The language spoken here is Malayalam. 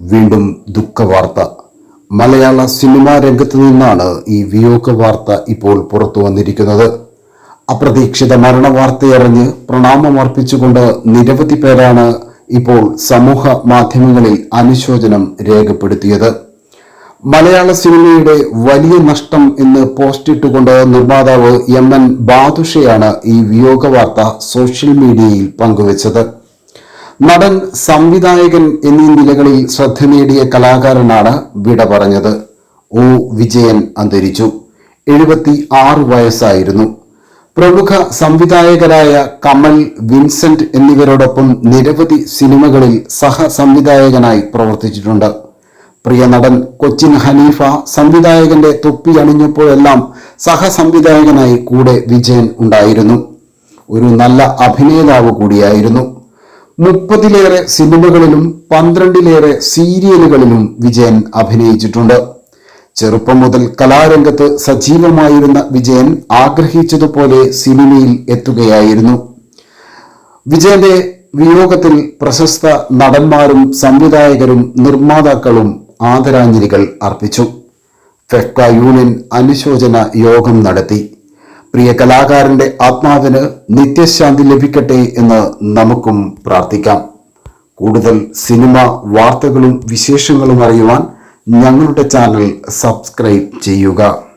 വീണ്ടും ദുഃഖവാർത്ത. മലയാള സിനിമാ രംഗത്ത് നിന്നാണ് ഈ വിയോഗ വാർത്ത ഇപ്പോൾ പുറത്തു വന്നിരിക്കുന്നത്. അപ്രതീക്ഷിത മരണ വാർത്തയറിഞ്ഞ് പ്രണാമമർപ്പിച്ചുകൊണ്ട് നിരവധി പേരാണ് ഇപ്പോൾ സമൂഹ മാധ്യമങ്ങളിൽ അനുശോചനം രേഖപ്പെടുത്തിയത്. മലയാള സിനിമയുടെ വലിയ നഷ്ടം എന്ന് പോസ്റ്റിട്ടുകൊണ്ട് നിർമ്മാതാവ് എം എൻ ബാദുഷയാണ് ഈ വിയോഗ വാർത്ത സോഷ്യൽ മീഡിയയിൽ പങ്കുവച്ചത്. നടൻ സംവിധായകൻ എന്നീ നിലകളിൽ ശ്രദ്ധ നേടിയ കലാകാരനാണ് വിട പറഞ്ഞത്. ഒ. വിജയൻ അന്തരിച്ചു. എഴുപത്തി ആറ് വയസ്സായിരുന്നു. പ്രമുഖ സംവിധായകരായ കമൽ വിൻസെന്റ് എന്നിവരോടൊപ്പം നിരവധി സിനിമകളിൽ സഹ സംവിധായകനായി പ്രവർത്തിച്ചിട്ടുണ്ട്. പ്രിയ നടൻ കൊച്ചിൻ ഹനീഫ സംവിധായകന്റെ തൊപ്പി അണിഞ്ഞപ്പോഴെല്ലാം സഹസംവിധായകനായി കൂടെ വിജയൻ ഉണ്ടായിരുന്നു. ഒരു നല്ല അഭിനേതാവ് കൂടിയായിരുന്നു. മുപ്പതിലേറെ സിനിമകളിലും പന്ത്രണ്ടിലേറെ സീരിയലുകളിലും വിജയൻ അഭിനയിച്ചിട്ടുണ്ട്. ചെറുപ്പം മുതൽ കലാരംഗത്ത് സജീവമായിരുന്ന വിജയൻ ആഗ്രഹിച്ചതുപോലെ സിനിമയിൽ എത്തുകയായിരുന്നു. വിജയന്റെ വിയോഗത്തിൽ പ്രശസ്ത നടന്മാരും സംവിധായകരും നിർമ്മാതാക്കളും ആദരാഞ്ജലികൾ അർപ്പിച്ചു. ഫെഫ്ക യൂണിയൻ അനുശോചന യോഗം നടത്തി. പ്രിയ കലാകാരന്റെ ആത്മാവിന് നിത്യശാന്തി ലഭിക്കട്ടെ എന്ന് നമുക്കും പ്രാർത്ഥിക്കാം. കൂടുതൽ സിനിമ വാർത്തകളും വിശേഷങ്ങളും അറിയുവാൻ ഞങ്ങളുടെ ചാനൽ സബ്സ്ക്രൈബ് ചെയ്യുക.